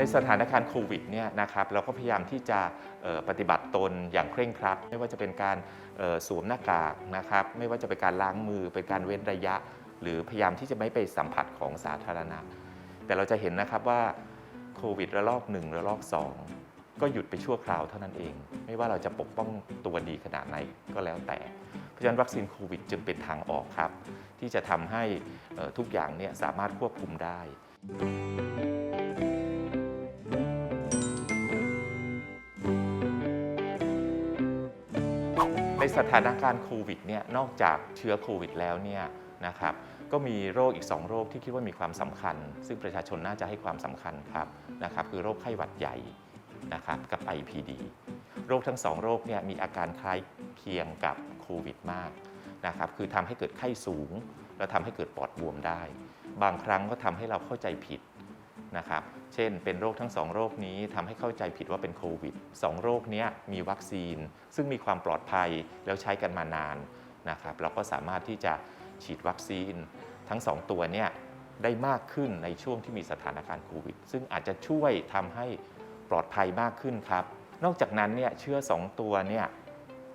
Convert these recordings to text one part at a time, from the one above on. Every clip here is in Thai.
ในสถานการณ์โควิดเนี่ยนะครับเราก็พยายามที่จะปฏิบัติตนอย่างเคร่งครัด ไม่ว่าจะเป็นการสวมหน้ากากนะครับ ไม่ว่าจะเป็นการล้างมือเป็นการเว้นระยะ หรือพยายามที่จะไม่ไปสัมผัสของสาธารณะ แต่เราจะเห็นนะครับว่าโควิดระลอกหนึ่งระลอกสอง ก็หยุดไปชั่วคราวเท่านั้นเอง ไม่ว่าเราจะปกป้องตัวดีขนาดไหนก็แล้วแต่ เพราะฉะนั้นวัคซีนโควิดจึงเป็นทางออกครับ ที่จะทำให้ทุกอย่างเนี่ยสามารถควบคุมได้ในสถานการณ์โควิดเนี่ยนอกจากเชื้อโควิดแล้วเนี่ยนะครับก็มีโรคอีก 2 โรคที่คิดว่ามีความสำคัญ ซึ่งประชาชนน่าจะให้ความสำคัญครับนะครับคือโรคไข้หวัดใหญ่ นะครับกับ IPD โรคทั้ง2โรคเนี่ยมีอาการคล้ายเคียงกับโควิดมากนะครับคือทำให้เกิดไข้สูง และทำให้เกิดปอดบวมได้ บางครั้งก็ทำให้เราเข้าใจผิดนะครับเช่นเป็นโรคทั้ง2โรคนี้ทำให้เข้าใจผิดว่าเป็นโควิด2โรคนี้มีวัคซีน ซึ่งมีความปลอดภัยแล้วใช้กันมานานนะครับเราก็สามารถที่จะฉีดวัคซีนทั้ง 2 ตัวเนี่ยได้มากขึ้นในช่วงที่มีสถานการณ์โควิด ซึ่งอาจจะช่วยทำให้ ปลอดภัยมากขึ้นครับ นอกจากนั้นเนี่ยเชื้อ 2 ตัวเนี่ย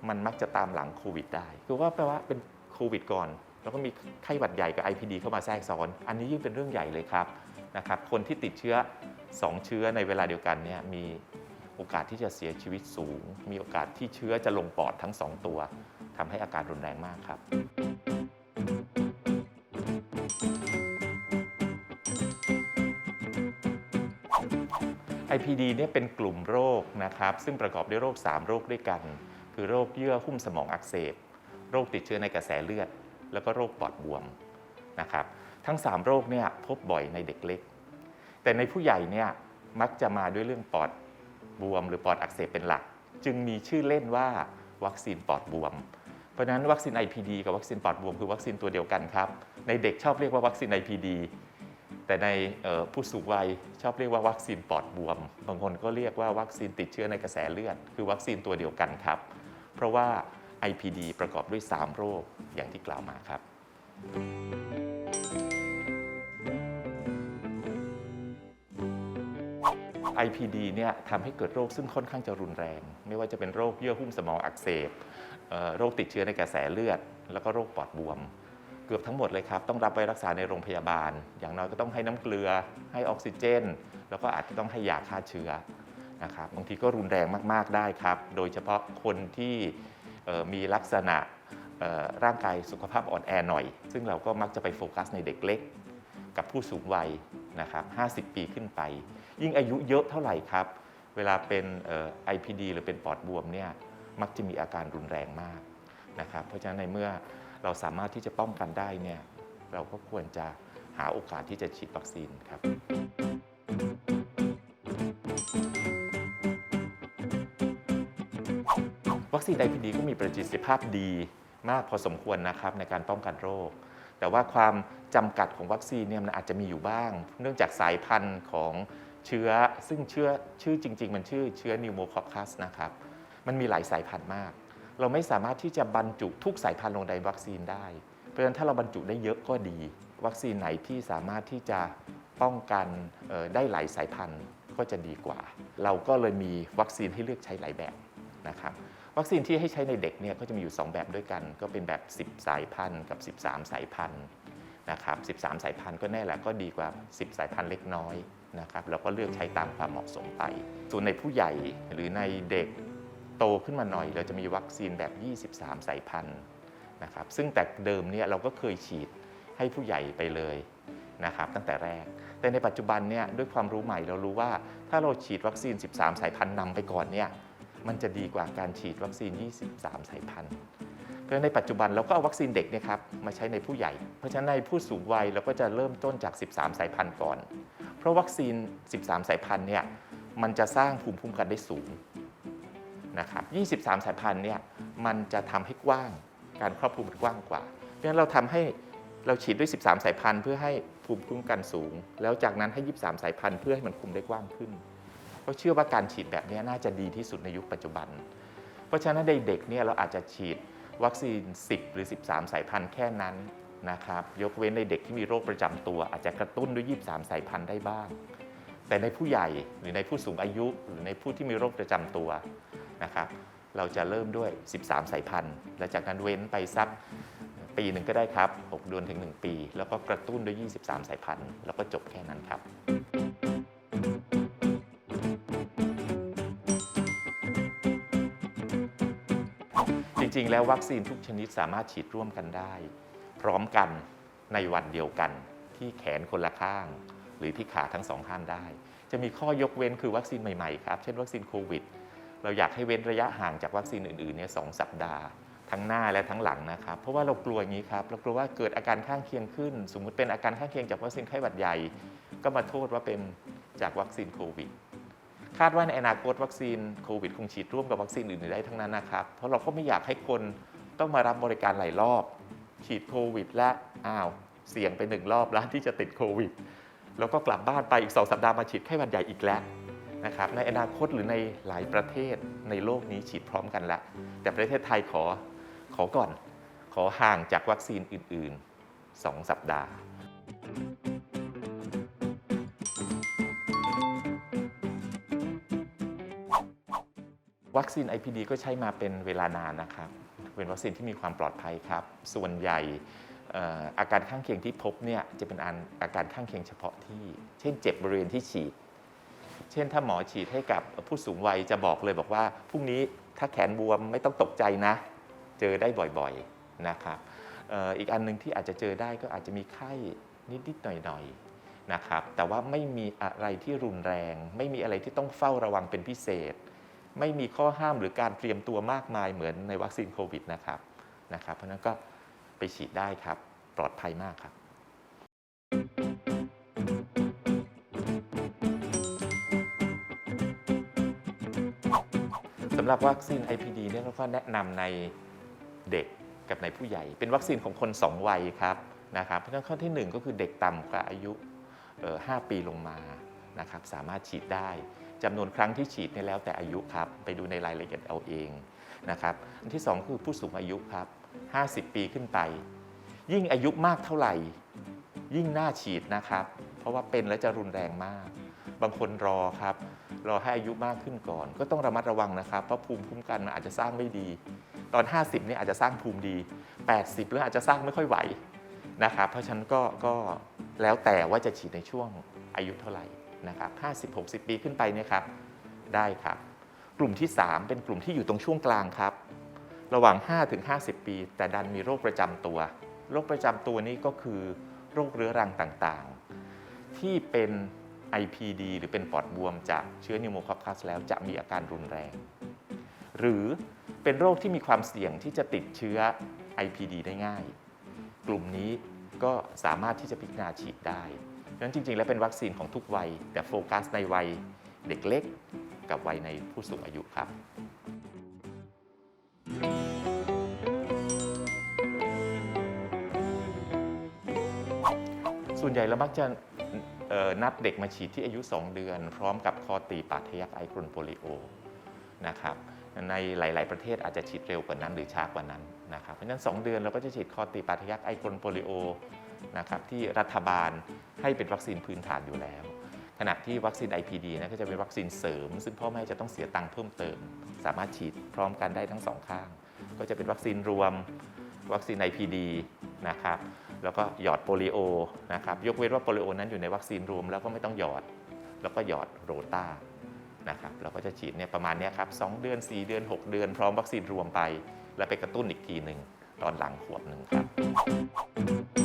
มันมักจะตามหลังโควิดได้คือว่าแปลว่าเป็นโควิดก่อน แล้วก็มีไข้หวัดใหญ่กับ IPD เข้ามาแทรกซ้อน อันนี้ยิ่งเป็นเรื่องใหญ่เลยครับนะครับ คนที่ติดเชื้อ 2 เชื้อในเวลาเดียวกันเนี่ยมีโอกาสที่จะเสียชีวิตสูง มีโอกาสที่เชื้อจะลงปอดทั้ง 2 ตัวทำให้อาการรุนแรงมากครับ IPD เนี่ยเป็นกลุ่มโรคนะครับ ซึ่งประกอบด้วยโรค 3 โรคด้วยกัน คือโรคเยื่อหุ้มสมองอักเสบ โรคติดเชื้อในกระแสเลือด แล้วก็โรคปอดบวมนะครับ ทั้ง 3 โรคเนี่ยพบบ่อยในเด็กเล็ก แต่ในผู้ใหญ่เนี่ยมักจะมาด้วยเรื่องปอดบวม หรือปอดอักเสบเป็นหลัก จึงมีชื่อเล่นว่าวัคซีนปอดบวม เพราะฉะนั้นวัคซีน IPD กับวัคซีนปอดบวมคือวัคซีนตัวเดียวกันครับ ในเด็กชอบเรียกว่าวัคซีน IPD แต่ในผู้สูงวัยชอบเรียกว่าวัคซีนปอดบวม บางคนก็เรียกว่าวัคซีนติดเชื้อในกระแสเลือด คือวัคซีนตัวเดียวกันครับ เพราะว่า IPD ประกอบด้วย 3 โรคอย่างที่กล่าวมาครับ IPD เนี่ยทำให้เกิดโรคซึ่งค่อนข้างจะรุนแรง ไม่ว่าจะเป็นโรคเยื่อหุ้มสมองอักเสบโรคติดเชื้อในกระแสเลือด แล้วก็โรคปอดบวม เกือบทั้งหมดเลยครับ ต้องรับไปรักษาในโรงพยาบาล อย่างน้อยก็ต้องให้น้ำเกลือ ให้ออกซิเจน แล้วก็อาจจะต้องให้ยาฆ่าเชื้อนะครับบางทีก็รุนแรงมากๆได้ครับ โดยเฉพาะคนที่มีลักษณะร่างกายสุขภาพอ่อนแอหน่อย ซึ่งเราก็มักจะไปโฟกัสในเด็กเล็ก กับผู้สูงวัยนะครับ50 ปีขึ้นไป ยิ่งอายุเยอะเท่าไหร่ครับ เวลาเป็นเอ่อ IPD หรือเป็นปอดบวมเนี่ยมักจะมีอาการรุนแรงมากนะครับเพราะฉะนั้นในเมื่อ เราสามารถที่จะป้องกันได้เนี่ยเราก็ควรจะหาโอกาสที่จะฉีดวัคซีนครับวัคซีน IPD ก็มีประสิทธิภาพดีมากพอสมควรนะครับในการป้องกันโรค แต่ว่าความจำกัดของวัคซีนเนี่ยมันอาจจะมีอยู่บ้าง เนื่องจากสายพันธุ์ของเชื้อ ซึ่งเชื้อชื่อจริง ๆ มันชื่อเชื้อนิวโมคอคัสนะครับ มันมีหลายสายพันธุ์มาก เราไม่สามารถที่จะบรรจุทุกสายพันธุ์ลงในวัคซีนได้ เพราะฉะนั้นถ้าเราบรรจุได้เยอะก็ดี วัคซีนไหนที่สามารถที่จะป้องกันได้หลายสายพันธุ์ก็จะดีกว่า เราก็เลยมีวัคซีนให้เลือกใช้หลายแบบนะครับวัคซีนที่ให้ใช้ในเด็กเนี่ยก็จะมีอยู่ 2 แบบด้วยกัน ก็เป็นแบบ 10 สายพันธุ์กับ 13 สายพันธุ์นะครับ13 สายพันธุ์ก็แน่แหละก็ดีกว่า 10 สายพันธุ์เล็กน้อยนะครับเราก็เลือกใช้ตามความเหมาะสมไป ส่วนในผู้ใหญ่หรือในเด็ก โตขึ้นมาหน่อย เราจะมีวัคซีนแบบ 23 สายพันธุ์นะครับซึ่งแต่เดิมเนี่ยเราก็เคยฉีดให้ผู้ใหญ่ไปเลยนะครับตั้งแต่แรก แต่ในปัจจุบันเนี่ยด้วยความรู้ใหม่เรารู้ว่าถ้าเราฉีดวัคซีน 13 สายพันธุ์นำไปก่อนเนี่ยมันจะดีกว่าการฉีดวัคซีน 23 สายพันธุ์เพราะในปัจจุบันเราก็เอาวัคซีนเด็กเนยครับมาใช้ในผู้ใหญ่ เพราะฉะนั้นในผู้สูงวัยเราก็จะเริ่มต้นจาก 13 สายพันธุ์ก่อน เพราะวัคซีน 13 สายพันธุ์เนี่ยมันจะสร้างภูมิคุ้มกันได้สูง นะครับ 23 สายพันธุ์เนี่ยมันจะทำให้กว้าง การครอบคลุมมันกว้างกว่า เพราะฉะนั้นเราทำให้เราฉีดด้วย 13 สายพันธุ์เพื่อให้ภูมิคุ้มกันสูง แล้วจากนั้นให้ 23 สายพันธุ์เพื่อให้มันคุมได้กว้างขึ้น ก็เชื่อว่าการฉีดแบบนี้น่าจะดีที่สุดในยุคปัจจุบัน เพราะฉะนั้นในเด็กเนี่ยเราอาจจะฉีดวัคซีน 10 หรือ 13 สายพันธุ์แค่นั้นนะครับ ยกเว้นในเด็กที่มีโรคประจำตัว อาจจะกระตุ้นด้วย 23 สายพันธุ์ได้บ้าง แต่ในผู้ใหญ่หรือในผู้สูงอายุ หรือในผู้ที่มีโรคประจำตัว นะครับ เราจะเริ่มด้วย 13 สายพันธุ์ และจากนั้นเว้นไปสักปีหนึ่งก็ได้ครับ 6 เดือนถึง 1 ปี แล้วก็กระตุ้นด้วย 23 สายพันธุ์ แล้วก็จบแค่นั้นครับจริงๆ แล้ววัคซีนทุกชนิดสามารถฉีดร่วมกันได้ พร้อมกันในวันเดียวกันที่แขนคนละข้าง หรือที่ขาทั้งสองข้างได้ จะมีข้อยกเว้นคือวัคซีนใหม่ ๆ ครับ เช่นวัคซีนโควิด เราอยากให้เว้นระยะห่างจากวัคซีนอื่นๆเนี่ยสองสัปดาห์ ทั้งหน้าและทั้งหลังนะครับ เพราะว่าเรากลัวอย่างนี้ครับเรากลัวว่าเกิดอาการข้างเคียงขึ้น สมมุติเป็นอาการข้างเคียงจากวัคซีนไข้หวัดใหญ่ ก็มาโทษว่าเป็นจากวัคซีนโควิดคาดว่าในอนาคตวัคซีนโควิดคงฉีดร่วมกับวัคซีนอื่นๆได้ทั้งนั้นนะครับเพราะเราก็ไม่อยากให้คนต้องมารับบริการหลายรอบ ฉีดโควิด และอ้าวเสี่ยงไปหนึ่งรอบแล้วที่จะติดโควิดแล้วก็กลับบ้านไปอีกสองสัปดาห์มาฉีดไข้หวัดใหญ่อีกแล้ว นะครับในอนาคตหรือในหลายประเทศในโลกนี้ฉีดพร้อมกันแล้วแต่ประเทศไทยขอขอก่อน ขอห่างจากวัคซีนอื่น ๆ 2 สัปดาห์ วัคซีน IPD ก็ใช้มาเป็นเวลานานนะครับ เป็นวัคซีนที่มีความปลอดภัยครับ ส่วนใหญ่อาการข้างเคียงที่พบเนี่ยจะเป็นอาอาการข้างเคียงเฉพาะที่ เช่นเจ็บบริเวณที่ฉีด เช่นถ้าหมอฉีดให้กับผู้สูงวัยจะบอกเลยบอกว่าพรุ่งนี้ถ้าแขนบวมไม่ต้องตกใจนะ เจอได้บ่อยๆนะครับอีกอันหนึงที่อาจจะเจอได้ก็อาจจะมีไข้นิดๆหน่อยๆนะครับ แต่ว่าไม่มีอะไรที่รุนแรง ไม่มีอะไรที่ต้องเฝ้าระวังเป็นพิเศษ ไม่มีข้อห้ามหรือการเตรียมตัวมากมายเหมือนในวัคซีนโควิดนะครับนะครับ เพราะนั้นก็ไปฉีดได้ครับ ปลอดภัยมากครับ สำหรับวัคซีน IPD เนี่ยเราก็แนะนำในเด็กกับในผู้ใหญ่ เป็นวัคซีนของคน 2 วัยครับนะครับเพราะฉะนั้นข้อทีหนึ่1 ก็คือเด็กต่ำกว่าอายุ 5 ปีลงมานะครับสามารถฉีดได้จำนวนครั้งที่ฉีดเนี่ยแล้วแต่อายุครับ ไปดูในรายละเอียดเอาเองนะครับอันที่ 2 คือผู้สูงอายุครับ 50 ปีขึ้นไป ยิ่งอายุมากเท่าไหร่ ยิ่งน่าฉีดนะครับ เพราะว่าเป็นแล้วจะรุนแรงมาก บางคนรอครับ รอให้อายุมากขึ้นก่อน ก็ต้องระมัดระวังนะครับ เพราะภูมิคุ้มกันอาจจะสร้างไม่ดี ตอน 50เนี่ยอาจจะสร้างภูมิดี 80แล้วอาจจะสร้างไม่ค่อยไหวนะครับ เพราะฉะนั้นก็ก็แล้วแต่ว่าจะฉีดในช่วงอายุเท่าไหร่นะครับ 50 60 ปีขึ้นไปเนี่ยครับได้ครับ กลุ่มที่ 3 เป็นกลุ่มที่อยู่ตรงช่วงกลางครับ ระหว่าง5ถึง50 ปี แต่ดันมีโรคประจำตัว โรคประจำตัวนี้ก็คือโรคเรื้อรังต่างๆ ที่เป็น IPD หรือเป็นปอดบวมจากเชื้อนิวโมคอคัสแล้วจะมีอาการรุนแรง หรือเป็นโรคที่มีความเสี่ยงที่จะติดเชื้อ IPD ได้ง่าย กลุ่มนี้ก็สามารถที่จะพิจารณาฉีดได้ดังนั้นจริง ๆ แล้วเป็นวัคซีนของทุกวัย แต่โฟกัสในวัยเด็กเล็ก กับวัยในผู้สูงอายุครับ ส่วนใหญ่เรามักจะ นัดเด็กมาฉีดที่อายุ 2 เดือน พร้อมกับคอตีบาดทะยักไอกรุนโปลิโอนะครับในหลาย ๆ ประเทศอาจจะฉีดเร็วกว่านั้นหรือช้ากว่านั้นนะครับเพราะฉะนั้น 2 เดือนเราก็จะฉีดคอตีบาดทะยักไอกรุนโปลิโอนะครับที่รัฐบาลให้เป็นวัคซีนพื้นฐานอยู่แล้ว ขณะที่วัคซีน IPD นะก็จะเป็นวัคซีนเสริม ซึ่งพ่อแม่จะต้องเสียตังค์เพิ่มเติม สามารถฉีดพร้อมกันได้ทั้งสองข้าง ก็จะเป็นวัคซีนรวมวัคซีน IPD นะครับ แล้วก็หยอดโปลิโอนะครับยกเว้นว่าโปลิโอนั้นอยู่ในวัคซีนรวมแล้วก็ไม่ต้องหยอด แล้วก็หยอดโรตานะครับเราก็จะฉีดเนี่ยประมาณเนี้ยครับสเดือน 4 เดือน 6 เดือน พร้อมวัคซีนรวมไป แล้วไปกระตุ้นอีกทีหนึ่งตอนหลังขวบหนึ่งครับ